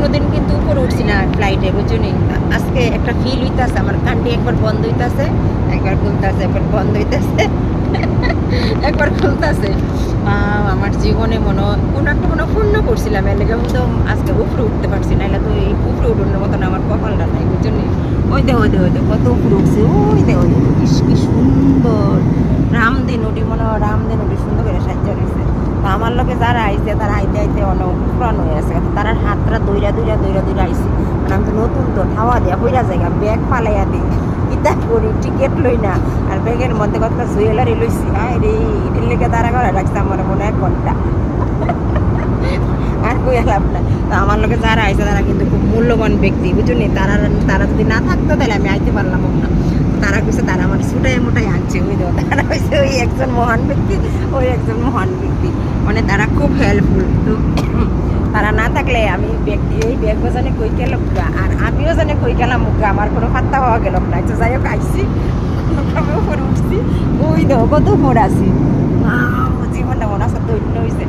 কোনোদিন কিন্তু উপরে উঠছি না ফ্লাইটে বুঝুনি? আজকে একটা ফিল হইতাছে, আমার কান্ডি একবার বন্ধ হইতাছে, একবার খুলতাছে, একবার বন্ধ হইতাছে, একবার খুলতাছে। আমার জীবনে মনে কোনো একটা মনে পূর্ণ করছিলাম, এর লেগে তো আজকে উপরে উঠতে পারছি না এলে তো এই উপরে উঠোর মতন আমার কপালটা নাই, বুঝুনি? ওই দে ওই দে ওই দে, কত উপরে উঠছে, ওই দে, ওই কি সুন্দর। রামদে নদী, মনে হয় রামদে নদী সুন্দর করে রয়েছে তো আমার লোকে যারা আইছে, তারা আইতে আইতে অনেক পুরানো হয়ে আছে তারা হাতটা দইরা দইরা দইরা দইরা আইছে। মানে আমি তো নতুন তো হাওয়া দেয়া হইরা জায়গা ব্যাগ ফালাইয়া দিই ইতা করি টিকিট লই না। আর ব্যাগের মধ্যে কত জুয়েলারি লইছি। হ্যাঁ রে এটার লেগে দাঁড়া করে রাখছে আমার মনে এক ঘণ্টা। আর কই লাভ না তো আমার লোকে যারা আইছে, তারা কিন্তু খুব মূল্যবান ব্যক্তি বুঝুনি তারা তারা যদি না থাকতো, তাহলে আমি আইতে পারলাম না। মানে হয়েছে ওই একজন মহান ব্যক্তি, ওই একজন মহান ব্যক্তি। মানে তারা খুব হেল্পফুল তো তারা না থাকলে আমি এই ব্যাগও জানে কই গেল আর আমিও জানে কই গেলাম মুখে আমার কোনো পাত্তা হওয়া গেল না। তো যাই হোক আইসি উপরে উঠছি। ওই দেখো কত ভোর আছি? জীবনটা মনে আছে দৈন্য হয়েছে